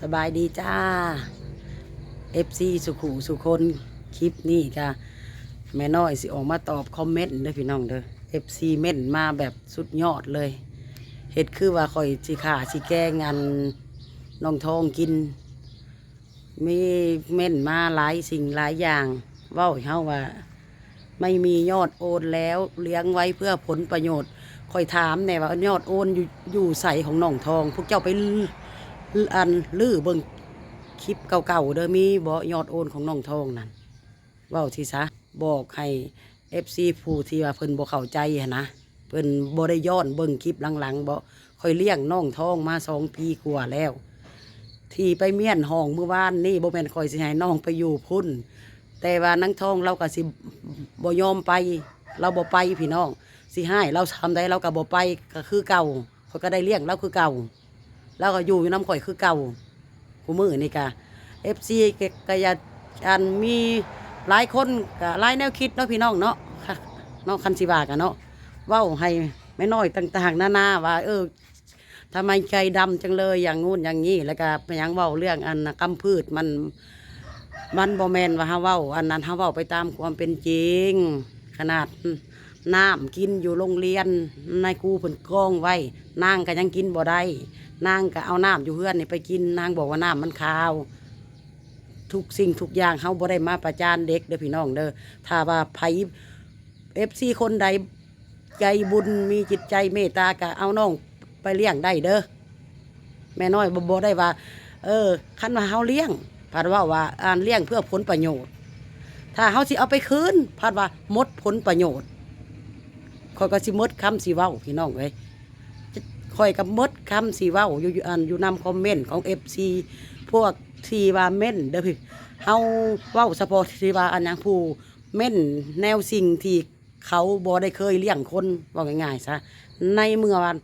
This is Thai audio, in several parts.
สบายดีจ้า FC สุขุสุคนคลิปนี้จ้าแม่น้อยสิออกมาตอบคอมเมนต์เด้อพี่น้องเด้อ FC เม่นมาแบบสุดยอดเลยเฮ็ดคือว่าคอยสิขาสิแก้งานน้องทองกินมีเม่นมาหลายสิ่งหลายอย่างเว้าให้เฮาว่าไม่มียอดโอนแล้วเลี้ยงไว้เพื่อผลประโยชน์คอยถามแน่ว่ายอดโอนอยู่อยู่ใส่ของน้องทอง พวกเจ้าไปลื อันลือเบิ่งคลิปเก่าๆเด้อมีบ่ยอดโอนของน้องทองนั่นเว้าทีซะบอกให้ FC ผู้ที่ว่าเพิ่นบ่เข้าใจหั้นนะเพิ่นบ่ได้ย้อนเบิ่งคลิปหลังๆบ่ค่อยเลี้ยงน้องทองมาสองปีกว่าแล้ว ที่ไปเมียนห้องเมื่อวานนี่บ่แม่นคอยสิให้น้องไปอยู่พุ่น แต่ว่านังทองเราก็สิบ่ยอมไป เราบ่ไปพี่น้อง สิให้เราทำได้เราก็บ่ไปก็คือเก่าเขาก็ได้เลี้ยงเราคือเก่า เราก็อยู่อยู่น้ำข่อยคือเก่ากูมือนี่กะ FC ก็ก็อยาอันมีหลายคนก็หลายแนวคิดเนาะพี่น้องเนาะค่ะเนาะคันสิว่ากันเนาะเว้าให้ไม่น้อยต่างๆนานาว่า เออทำไมใจดำจังเลยอย่างงู้นอย่างนี้แล้วก็ไปยังเว้าเรื่องอันน่ะกำพืชมัน มันบอแมนว่าฮาเว้า อันนั้นฮาเว้าไปตามความเป็นจริง ขนาดน้ำกินอยู่โรงเรียนนายครูเพิ่นกล้องไว้นางก็ยังกินบ่ได้ นางก็เอาน้ำอยู่เฮือนนี่ไปกินนางบอกว่าน้ำมันคาว ทุกสิ่งทุกอย่างเฮาบ่ได้มาประจานเด็กเด้อพี่น้องเด้อถ้าว่าไผ FC คนใดใจบุญมีจิตใจเมตตาก็เอาน้องไปเลี้ยงได้เด้อแม่น้อยบ่บได้ว่า เออคันว่าเฮาเลี้ยงพัดว่าว่าอ่านเลี้ยงเพื่อผลประโยชน์ ถ้าเฮาสิเอาไปคืนพัดว่าหมดผลประโยชน์คอยก็สิหมดคำสิเว้าพี่น้องเอ้ย คอยกับมดคำสีว้าอยู่อยู่อันอยู่นำคอมเมนต์ของเอฟซีพวกทีว่าเม่นเด้อพี่เฮาเว้าเฉพาะทีว่าอันยังผู้เม่นแนวสิ่งที่เขาบ่ได้เคยเลี้ยงคนว่าง่ายๆซะในเมื่อวัน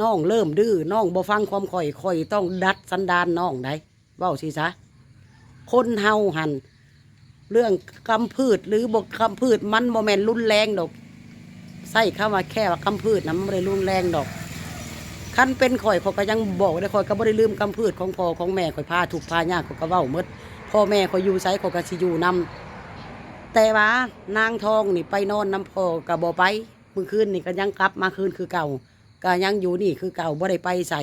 น้องเริ่มดื้อน้องบ่ฟังความข่อยข่อยต้องดัดสันดานน้องได้เว้าสิซะคนเฮาหันเรื่องกำพืชหรือบกกำพืชมันโมเมนรุนแรงดอกใส่เข้ามาแค่ว่ากำพืชนะมันไม่ได้รุนแรงดอก คันเป็นข่อยเขาก็ยังบอกได้ข่อยก็ไม่ได้ลืมกำพืชของพ่อของแม่ข่อยพาถูกพายากข่อยก็เว้าหมดพ่อแม่ข่อยอยู่ไสข่อยก็สิอยู่นำแต่ว่านางทองนี่ไปนอนน้ำพ่อก็บ่ไปมื้อคืนนี่ก็ยังกลับมาคืนคือเก่าก็ยังอยู่นี่คือเก่าบ่ได้ไปใส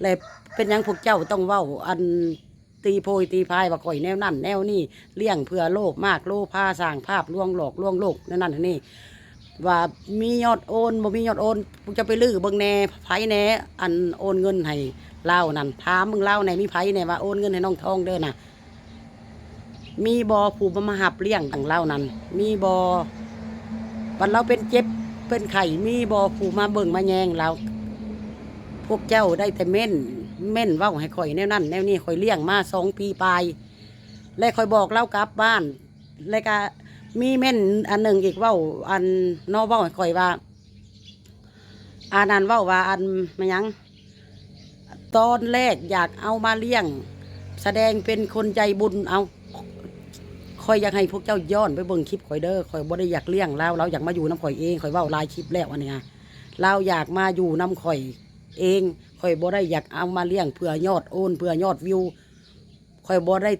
และเป็นยังพวกเจ้าต้องเว้าอันตีโพยตีพายว่าข่อยแนวนั่นแนวนี่เลี้ยงเพื่อโลภมากโลภาสร้างภาพลวงหลอกลวงโลกนั่นนั่นนี่ ว่ามียอดโอนบ่มียอดโอนพวกจะไปลื้อเบิ่งแหน่ไผแหน่อันโอนเงินให้เล่านั่นถามมึงเล่าไหนมีไผแหน่ว่าโอนเงินให้น้องทองเด้อน่ะ มีบอผู้มาหับเลี้ยงของเล่านั้น มีบอวันเราเป็นเจ็บเป็นไข่มีบอผูมาเบิ่งมาแยงเราพวกเจ้าได้แต่เม่นเม่นว้าให้ข่อยแนวนั้นแนวนี้ข่อยเลี้ยงมาสองปีปลายและข่อยบอกเล่ากลับบ้านแล้วก็ มีเม่นอันหนึ่งอีกว้าอันนอเว้าข่อยว่าอันนั้นว้าว่าอันมันยังตอนแรกอยากเอามาเลี้ยง แสดงเป็นคนใจบุญเอาข่อยอยากให้พวกเจ้าย้อนไปเบิ่งคลิปข่อยเด้อข่อยบ่ได้อยากเลี้ยงแล้วเราอยากมาอยู่น้ำข่อยเองข่อยว้าลายคลิปแล้วอันเนี้ยเราอยากมาอยู่น้ำข่อยเองข่อยบ่ได้อยากเอามาเลี้ยงเพื่อยอดโอนเพื่อยอดวิวข่อยบ่ได้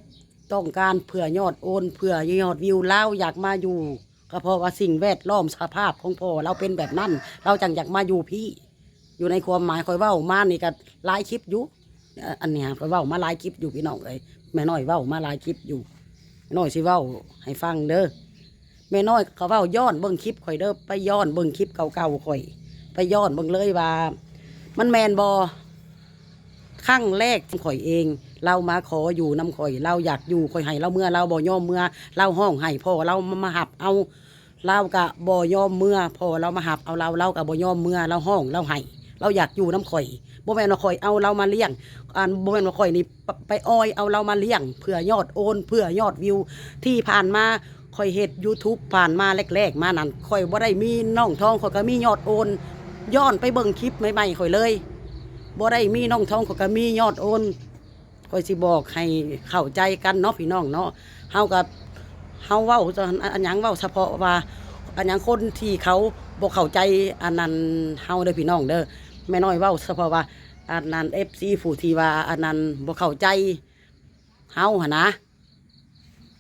ต้องการเพื่อยอดโอนเพื่อยอดวิวเราอยากมาอยู่ ก็เพราะว่าสิ่งแวดล้อมสภาพของพ่อเราเป็นแบบนั้น เราจังอยากมาอยู่พี่ อยู่ในความหมายข่อยเว้ามานี่ก็หลายคลิปอยู่อันเนี้ยข่อยเว้ามาหลายคลิปอยู่พี่น้องเอ้ยแม่น้อยเว้ามาหลายคลิปอยู่แม่น้อยสิเว้าให้ฟังเด้อแม่น้อยเขาเว้าย้อนเบิ่งคลิปข่อยเด้อไปย้อนเบิ่งคลิปเก่าๆข่อย ไปย้อนเบิ่งเลยว่า มันแมนบอ ครั้งแรกที่ข่อยเอง เรามาขออยู่น้ำข่อย เราอยากอยู่ข่อยให้เราเมื่อเราบ่ยอมเมื่อ เราห้องให้พ่อเรามาหับเอาเรากะบ่ยอมเมื่อพ่อเรามาหับเอาเราเรากะบ่ยอมเมื่อเราห้องเราให้เราอยากอยู่น้ำข่อยบ่แม่นว่าข่อยเอาเรามาเลี้ยงอันบ่แม่นว่าข่อยนี่ไปอ้อยเอาเรามาเลี้ยงเพื่อยอดโอนเพื่อยอดวิว ที่ผ่านมาข่อยเฮ็ด YouTube ผ่านมาแรกๆ มานั้นข่อยบ่ได้มีน้องทองข่อยก็มียอดโอน ย้อนไปเบิ่งคลิปใหม่ๆข่อยเลย บ่ได้มีน้องทองข่อยก็มียอดโอนข่อยสิบอกให้เข้าใจกันเนาะพี่น้องเนาะเฮากับเฮาเว้าอันอันหยังเว้าเฉพาะว่า อันหยังคนที่เขาบ่เข้าใจอันนั้นเฮาเด้อพี่น้องเด้อแม่น้อยเว้าเฉพาะว่าอันนั้นเอฟซีผู้ที่ว่าอันนั้นบ่เข้าใจเฮาหนนะ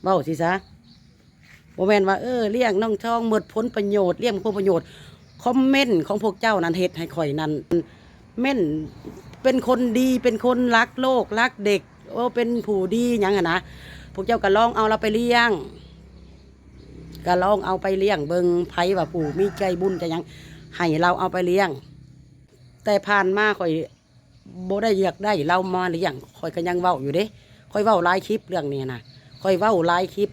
เว้าสิซะบ่แม่นว่าเออเลี้ยงน้องทองหมดผลประโยชน์เลี้ยงผลประโยชน์คอมเมนต์ของพวกเจ้านั้นเฮ็ดให้ข่อยนั้น เม่นเป็นคนดีเป็นคนรักโลกรักเด็ก โอ้เป็นผู้ดีหยังอะนะพวกเจ้าก็ลองเอาเราไปเลี้ยงก็ลองเอาไปเลี้ยงเบิงไผว่าผู้มีใจบุญจะยังให้เราเอาไปเลี้ยง แต่ผ่านมาข่อยบ่ได้อยากได้เรามาเลี้ยงข่อยก็ยังเว้าอยู่เด้ข่อยเว้าหลายคลิปเรื่องนี้นะข่อยเว้าหลายคลิป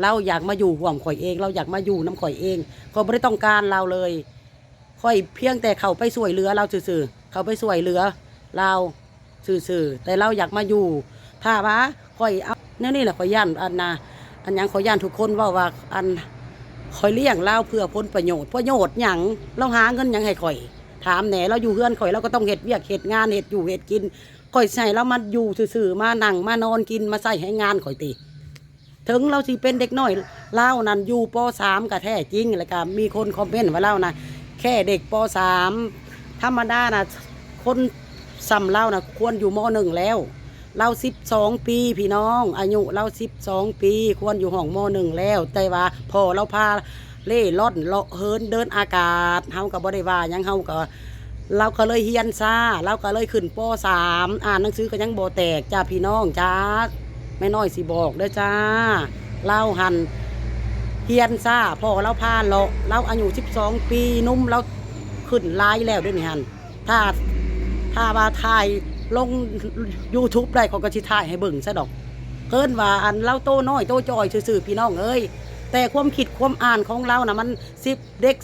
เราอยากมาอยู่ห่วมข่อยเอง เราอยากมาอยู่น้ำข่อยเองข่อยไม่ได้ต้องการเราเลยข่อยเพียงแต่เขาไปช่วยเหลือเราซื่อๆ เขาไปช่วยเหลือเราซื่อๆแต่เราอยากมาอยู่ถ้าว่าข่อยเอาเนี่ยนี่แหละข่อยย่านอันนะอันยังข่อยย่านทุกคนว่าว่าอันข่อยเลี้ยงเราเพื่อผลประโยชน์ประโยชน์หยังเราหาเงินหยังให้ข่อย ถามแหนเราอยู่เฮือนข่อยเราก็ต้องเฮ็ดเวียกเฮ็ดงานเฮ็ดอยู่เฮ็ดกินข่อยใส่เรามาอยู่ซื่อๆมานั่งมานอนกินมาใส่ให้งานข่อยติถึงเราสิเป็นเด็กน้อยเล่านั้นอยู่ปสามก็แท้จริงแล้วก็มีคนคอมเมนต์ว่าเล่านะแค่เด็กปสาม ธรรมดานะคนซ้ำเล่านะควรอยู่มหนึ่งแล้ว เราสิบสองปีพี่น้อง อายุเราสิบสองปี ควรอยู่ห้องมหนึ่งแล้ว แต่ว่าพอเราพาเล่ร่อนเลาะเฮินเดินอากาศเฮาก็บ่ได้ว่าหยังเฮาก็เราก็เลยเฮียนซาเราก็เลยขึ้นปสามอ่านหนังสือก็ยังโบแตกจ้าพี่น้องจ้าไม่น้อยสิบอกเด้อจ้าเล่าหันเฮียนซาพ่อเราพาเราเราอายุ12ปีนุ่มเรา ขึ้นไลน์แล้วด้วยนี่หันถ้าถ้าว่าถ่ายลง YouTube ได้เขาก็สิถ่ายให้เบิ่งซะดอกเกินว่าอันเราโตน้อยโตจอยซื่อๆพี่น้องเอ้ยแต่ความคิดความอ่านของเรานะมัน10เด็ก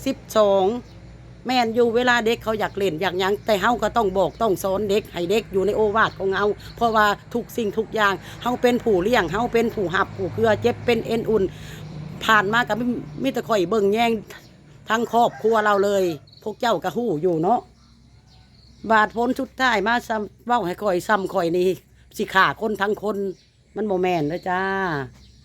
12แม่นอยู่เวลาเด็กเขาอยากเล่นอยากยังแต่เฮาก็ต้องบอกต้องสอนเด็กให้เด็กอยู่ในโอวาทของเฮาเพราะว่าทุกสิ่งทุกอย่างเฮาเป็นผู้เลี้ยงเฮาเป็นผู้หับผู้เกลือเจ็บเป็นเอ็นอุ่น ผ่านมากับไมิตรข่อยเบิ่งแย่งทั้งครอบครัวเราเลย พวกเจ้าก็ฮู้อยู่เนาะบาดพ้นชุดท้ายมาซ้ำเว้าให้ข่อยซ้ำข่อยนี่สิฆ่าคนทั้งคน มันโมแมนเด้อจ้า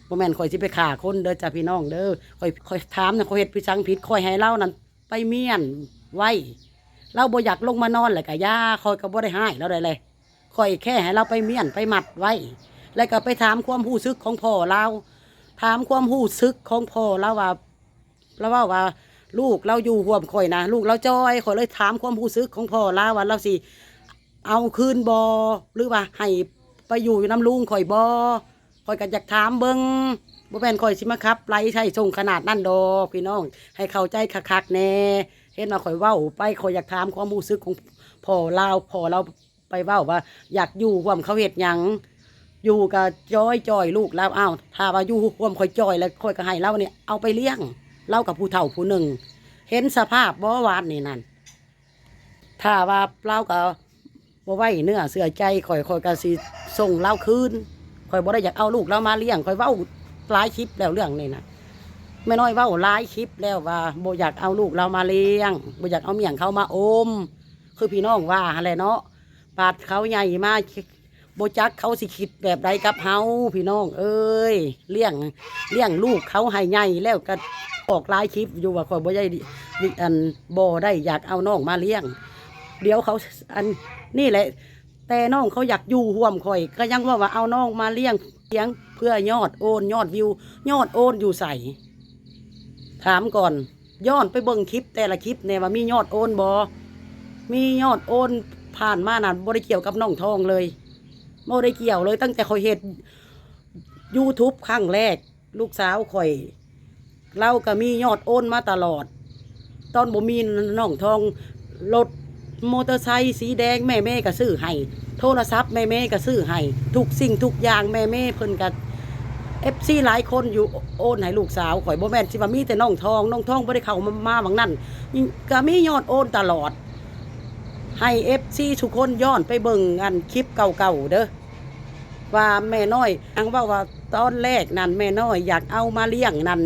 โมแมนข่อยสิไปฆ่าคนเด้อจ้าพี่น้องเด้อข่อยข่อยถามนะข่อยเฮ็ดพิชังผิดข่อยให้เล่านั่นไปเมียนไว้เราบ่อยากลงมานอนเลยกะย่าคอยก็บ่ได้ให้เราได้เลยคอยแค่ให้เราไปเมียนไปหมัดไว้ แล้วก็ไปถามความรู้สึกของพ่อเรา ถามความรู้สึกของพ่อเราว่าเราว่าว่า ลูกเราอยู่ห่วมข่อยนะลูกเราจอยข่อยเลยถามความรู้สึกของพ่อเราว่าเราสิเอาคืนบอหรือว่าให้ไปอยู่น้ำลุงข่อยบอข่อยก็อยากถามเบิงบ่แม่นข่อยสิมาครับไล่ใช่ส่งขนาดนั่นดอกพี่น้อง ให้เข้าใจคักๆแน่เห็นว่าข่อยเว้าไปข่อยอยากถามความรู้สึกของพ่อเราพ่อเราไปเว้าว่า อยากอยู่ร่วมเขาเฮ็ดหยังอยู่กับจอยจอยลูกแล้วอ้าวถ้าว่าอยู่ร่วมข่อยจอยแล้วข่อยก็ให้เราเนี่ยเอาไปเลี้ยง เล่ากับผู้เฒ่าผู้หนึ่ง เห็นสภาพบ่หวานนี่นั่นถ้าว่าเราก็บ่ไหวเนื้อเสือใจข่อยข่อยก็สิส่งเล่าคืนข่อยบ่ได้อยากเอาลูกเรามาเลี้ยงข่อยเว้าหลายคลิปแล้วเรื่องนี้นะแม่น้อยเว้าหลายคลิปแล้วว่าบ่อยากเอาลูกเรามาเลี้ยงบ่อยากเอาเมี่ยงเขามาอม คือพี่น้องว่าอะไรเนาะปาดเขาใหญ่มาก บจักเขาสิคิดแบบใดกับเฮาพี่น้อง เอ้ยเลี้ยงเลี้ยงลูกเขาให้ใหญ่แล้วก็ออกลายคลิปอยู่ว่าข่อยบ่ได้ดิอันบ่ได้อยากเอาน้องมาเลี้ยง เดี๋ยวเขาอันนี่แหละ แต่น้องเขาอยากอยู่ห่วมข่อย ก็ยังว่าว่าเอาน้องมาเลี้ยงเลี้ยงเพื่อยอดโอนยอดวิว ยอดโอนอยู่ใส่ถามก่อนย้อนไปเบิ่งคลิปแต่ละคลิปเนี่ยว่ามียอดโอนบอมียอดโอนผ่านมานั่นบ่ได้เกี่ยวกับน้องทองเลย บ่ได้เกี่ยวเลย ตั้งแต่ข่อยเฮ็ด YouTube ครั้งแรก ลูกสาวข่อยเราก็มียอดโอนมาตลอด ตอนบ่มีน้องทองรถมอเตอร์ไซค์สีแดงแม่แม่ก็ซื้อให้โทรศัพท์แม่แม่ก็ซื้อให้ทุกสิ่งทุกอย่างแม่แม่เพิ่นก็เอฟซีหลายคนอยู่โอนให้ลูกสาวข่อยบ่แม่นสิว่ามีแต่น้องทองน้องทองบ่ได้เข้ามามาบางนั้นก็มียอดโอนตลอด ให้เอฟซีทุกคนย้อนไปเบิ่งอันคลิปเก่าๆเด้อว่าแม่น้อยอังว่าว่าตอนแรกนั่นแม่น้อยอยากเอามาเลี้ยงนั่น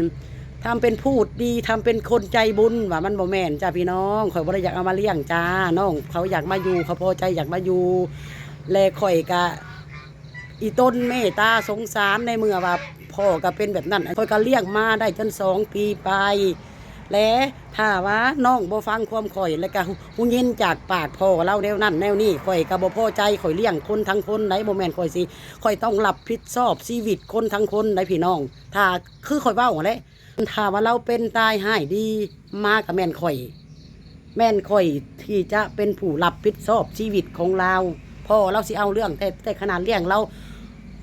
ทำเป็นพูดดีทำเป็นคนใจบุญว่ามันบ่แม่นจ้าพี่น้องข่อยบ่ได้อยากเอามาเลี้ยงจ้าน้อง เขาอยากมาอยู่เขาพอใจอยากมาอยู่แลข่อยกะอีต้นเมตตาสงสารในเมื่อว่าพ่อก็เป็นแบบนั้นข่อยก็เลี้ยงมาได้จนสองปีไป และถ้าว่าน้องบ่ฟังความข่อยแล้วก็หูยินจากปากพ่อเราแนวนั้นแนวนี้ข่อยก็บ่พอใจข่อยเลี้ยงคนทั้งคนไหนบ่แม่นข่อยสิข่อยต้องรับผิดชอบชีวิตคนทั้งคนได้พี่น้อง ถ้าคือข่อยเว้าแหละถ้าว่าเราเป็นตายหายดีมากับแม่นข่อย แม่นข่อยที่จะเป็นผู้รับผิดชอบชีวิตของเราพ่อเราสิเอาเรื่องแต่แต่ขนาดเลี้ยงเรา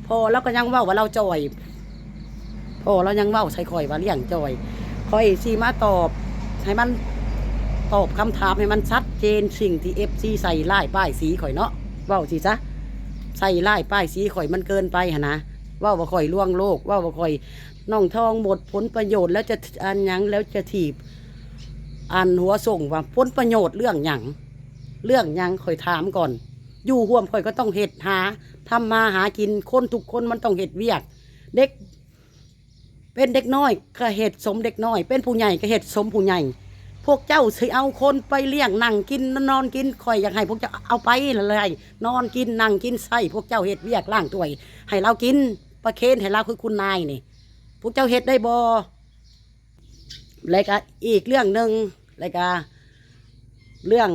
พ่อเราก็ยังเว้าว่าเราจ่อยพ่อเรายังเว้าใส่ข่อยว่าเลี้ยงจ่อย ข่อยสิมาตอบ ให้มันตอบคำถามให้มันชัดเจนสิ่งที่เอฟซีใส่ไล่ป้ายสีข่อยเนาะเว้าสิซะใส่ไล่ป้ายสีข่อยมันเกินไปหนนะเว่าว่าข่อยล่วงโลกเว่าว่าข่อยน้องทองหมดผลประโยชน์แล้วจะอันยังแล้วจะถีบอันหัวส่งว่าผลประโยชน์เรื่องหยังเรื่องยังข่อยถามก่อน อยู่ห่วมข่อยก็ต้องเห็ดหาทำมาหากินคนทุกคนมันต้องเห็ดเวียก เด็ก เป็นเด็กน้อยก็เห็ดสมเด็กน้อย เป็นผู้ใหญ่ก็เห็ดสมผู้ใหญ่ พวกเจ้าสิเอาคนไปเลี้ยงนั่งกินนอนกินข่อยอยากให้พวกเจ้าเอาไปเลยนอนกินนั่งกินใส่พวกเจ้าเห็ดเวียกล่างถ้วย ให้เรากินประเคนให้เราคือคุณนายนี่ พวกเจ้าเห็ดได้บอแล้วก็อีกเรื่องหนึ่งแล้วก็เรื่อง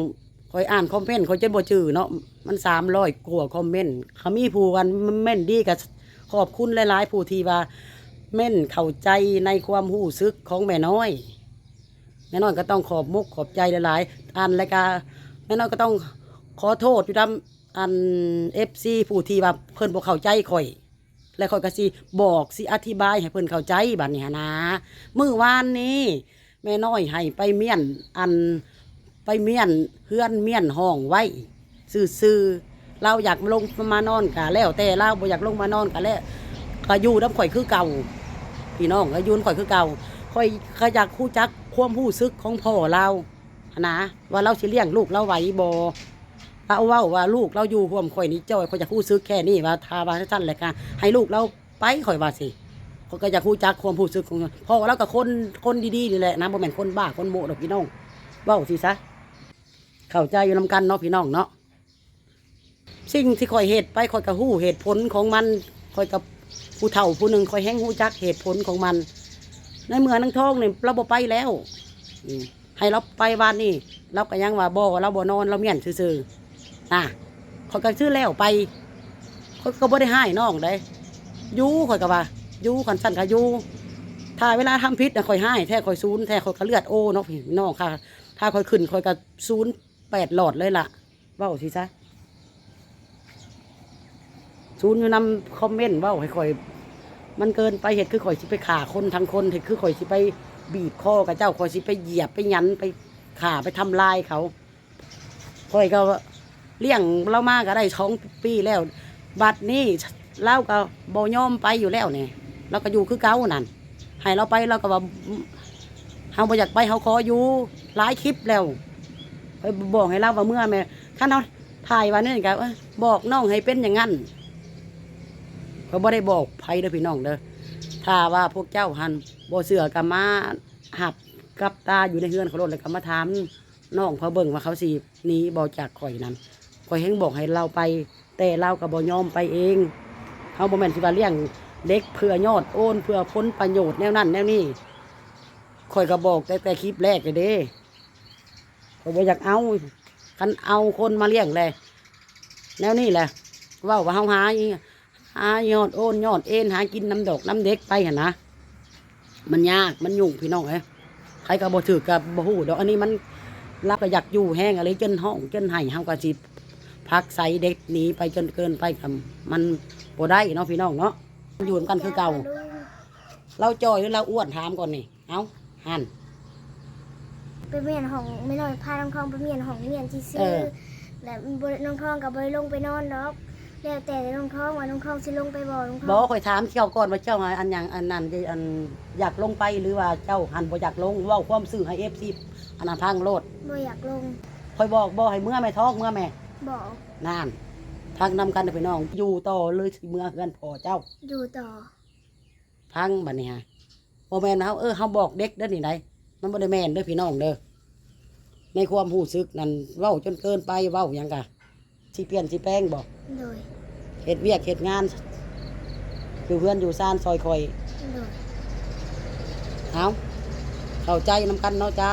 คอยอ่านคอมเมนต์คอยจะบ่จื้อเนาะมันสามร้อยกว่าคอมเมนต์เขามีผู้กันเม่นดีกับขอบคุณหลายๆผู้ที่ว่า เม่นเข้าใจในความหู้ซึกของแม่น้อย แม่น้อยก็ต้องขอบมุกขอบใจหลายๆอันแล้วก็แม่น้อยก็ต้องขอโทษอยู่ดำอันเอฟซีผู้ที่ว่าเพิ่นบ่เข้าใจข่อย และข่อยก็สิบอกสิอธิบายให้เพิ่นเข้าใจบัดนี้นนะมื้อวานนี้แม่น้อยให้ไปเมียนอันไปเมียนเพื่อนเมียนห้องไว้ซื่อๆเราอยากลงมานอนกะแล้วแต่เราบ่อยากลงมานอนกะแล้วก็อยู่น้ำข่อยคือเก่า พี่น้องก็อยุนข่อยคือเก่าข่อยก็อยากคู่จักความผู้ซึกของพ่อเรานะว่าเราสิเลี้ยงลูกเราไหวบ่เอาเว่าว่าลูกเราอยู่ห่วมข่อยนี่จ้อยข่อยจะคู่ซึกแค่นี้ว่าทาบาท่านแหละกันให้ลูกเราไปข่อยว่าสิข่อยก็อยากคู่จักความผู้ซึกของพ่อเรากับคนคนดีๆนี่แหละนะบ่แม่นคนบ้าคนโมดอกพี่น้องเว้าสิซะเข้าใจอยู่นำกันเนาะพี่น้องเนาะสิ่งที่ข่อยเหตุไปข่อยก็ฮู้เหตุผลของมันข่อยกับ ผู้เฒ่าผู้หนึ่งข่อยแห้งฮู้จักเหตุผลของมัน ในเมืองนังทองนี่เราบ่ไปแล้วให้เราไปวันนี้เราก็ยังว่าบ่เราบ่นอนเราเมียนซื่อๆนะข่อยก็ซื้อแล้วไปข่อยก็บ่ได้ให้น้องได้ยู่ข่อยก็ว่ายู่กันสั่นก็ยู่ถ้าเวลาทำพิษนะข่อยให้แท้ข่อยซูนแท้ข่อยก็เลือดโอ้เนาะพี่น้องค่ะ ถ้าข่อยขึ้นข่อยก็ซูนแปดหลอดเลยล่ะว้าสิซะ ซูนอยู่นำคอมเมนต์เว้าให้ข่อย มันเกินไปเหตุคือข่อยสิไปฆ่าคนทั้งคนเหตุคือข่อยสิไปบีบคอกับเจ้าข่อยสิไปเหยียบไปยันไปฆ่าไปทำลายเขาข่อยก็เลี้ยงเรามาก็ได้ท้องปีแล้ว บัดนี้เล่าก็บ่ยอมไปอยู่แล้วเนี่ยเราก็อยู่คือเก่านั่นให้เราไปเราก็ว่าเฮาบ่อยากไปเฮาขออยู่หลายคลิปแล้วไปบอกให้เราว่าเมื่อแม่ข้าเราถ่ายวันนี้ก็บอกน้องให้เป็นอย่างนั้น เขาบ่ได้บอกไผเด้อพี่น้องเด้อถ้าว่าพวกเจ้าหันบ่เสือกับมาหับกับตาอยู่ในเฮือนเขาโลดแล้วก็มาถามน้องเขาเบิ่งว่าเขาสิหนีบ่จากข่อยนั้นข่อยแฮงบอกให้เราไป แต่เราก็บ่ยอมไปเองเฮาบ่แม่นสิว่าเลี้ยงเด็กเพื่อยอดโอนเพื่อผลประโยชน์แนวนั้นแนวนี้ข่อยก็บอกแต่แต่คลิปแรกเลยเด้ข่อยบ่อยากเอาคันเอาคนมาเลี้ยงแลยแนวนี้แหละว้าว่าเฮาหาอี หายอดโอนยอดเอ็นหากินน้ำดอกน้ำเด็กไปเห็นนะมันยากมันยุ่งพี่น้องเอ้ยใครก็บ่ถือกับบ่ฮู้ดอกอันนี้มันรับก็อยากอยู่แห้งอะไรจนห้องจนไห้เฮาก็สิพักใส่เด็กหนีไปจนเกินไปกับมันบ่ได้เนาะพี่น้องเนาะอยู่นำกันคือเก่า เราจอยหรือเราอ้วนถามก่อนนี่เอ้าหันไปเมียนของไม่น้อยพาน้องทองไปเมียนของเมียนที่ซื้เอออแล้วบ่ได้น้องทองกับบริลงไปนอนดอก แล้วแต่น้องทองว่าน้องทองสิลงไปบ่น้องทบ่องค่อยถามเจ้าก่อนว่าเจ้าอันหยังอันนั้นที่อันอยากลงไปหรือว่าเจ้าหันบ่อยากลงเว้าความซื่อให้ FC อันนั้นพังโลดบ่อยากลงคอยบอกบ่ให้เมื่อแม่ท้องเมื่อแม่บอกนั่นพังนำกันเด้อพี่น้อง อยู่ต่อเลยสิเมื่อเฮือนพ่อเจ้า อยู่ต่อพังบัดนี้ฮะบ่แม่นเฮาเออเฮาบอกเด็กเด้อนี่ไดมันบ่ได้แม่นเด้อพี่น้องเด้อในความรู้สึกนั่นเว้าจนเกินไปเว้าหยังกะ สิเปลี่ยนสิแปลงบ่โดยเฮ็ดเวียกเฮ็ดงานอยู่เพื่อนอยู่ซ่านซอยคอยโดยเฮาเข้าใจน้ำกันเนาะจ้า